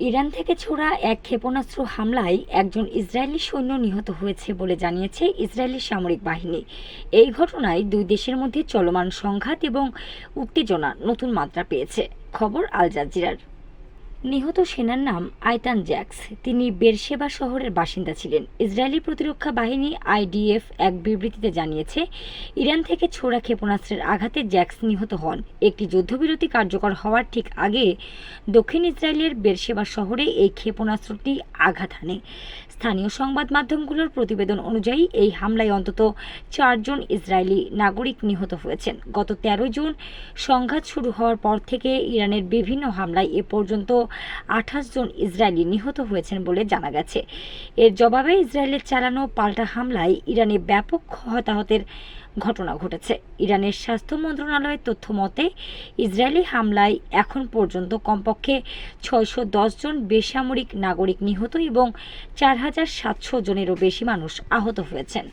Iran থেকে ছোড়া এক ক্ষেপণাস্ত্র হামলায় একজন ইসরায়েলি সৈন্য নিহত হয়েছে বলে জানিয়েছে ইসরায়েলি সামরিক বাহিনী। এই ঘটনায় দুই দেশের মধ্যে চলমান সংঘাত এবং উত্তেজনা নতুন মাত্রা পেয়েছে। খবর আল জাজিরার। নিহত সেনার নাম আয়তান জ্যাক্স। তিনি বেরশেবা শহরের বাসিন্দা ছিলেন। ইসরায়েলি প্রতিরক্ষা বাহিনী আইডিএফ এক বিবৃতিতে জানিয়েছে, ইরান থেকে ছোড়া ক্ষেপণাস্ত্রের আঘাতে জ্যাক্স নিহত হন। একটি যুদ্ধবিরতি কার্যকর হওয়ার ঠিক আগে দক্ষিণ ইসরায়েলের বেরশেবা শহরে এই ক্ষেপণাস্ত্রটি আঘাত হানে। স্থানীয় সংবাদ মাধ্যমগুলোর প্রতিবেদন অনুযায়ী, এই হামলায় অন্তত চারজন ইসরায়েলি নাগরিক নিহত হয়েছেন। গত তেরো জুন সংঘাত শুরু হওয়ার পর থেকে ইরানের বিভিন্ন হামলায় এ পর্যন্ত আঠাশ জন ইসরায়েলি নিহত হয়েছেন বলে জানা গেছে। এর জবাবে ইসরায়েলের চালানো পাল্টা হামলায় ইরানে ব্যাপক হতাহতের ঘটনা ঘটেছে। ইরানের স্বাস্থ্য মন্ত্রণালয়ের তথ্য মতে, ইসরায়েলি হামলায় এখন পর্যন্ত কমপক্ষে ছয়শো জন বেসামরিক নাগরিক নিহত এবং চার হাজার সাতশো জনেরও বেশি মানুষ আহত হয়েছেন।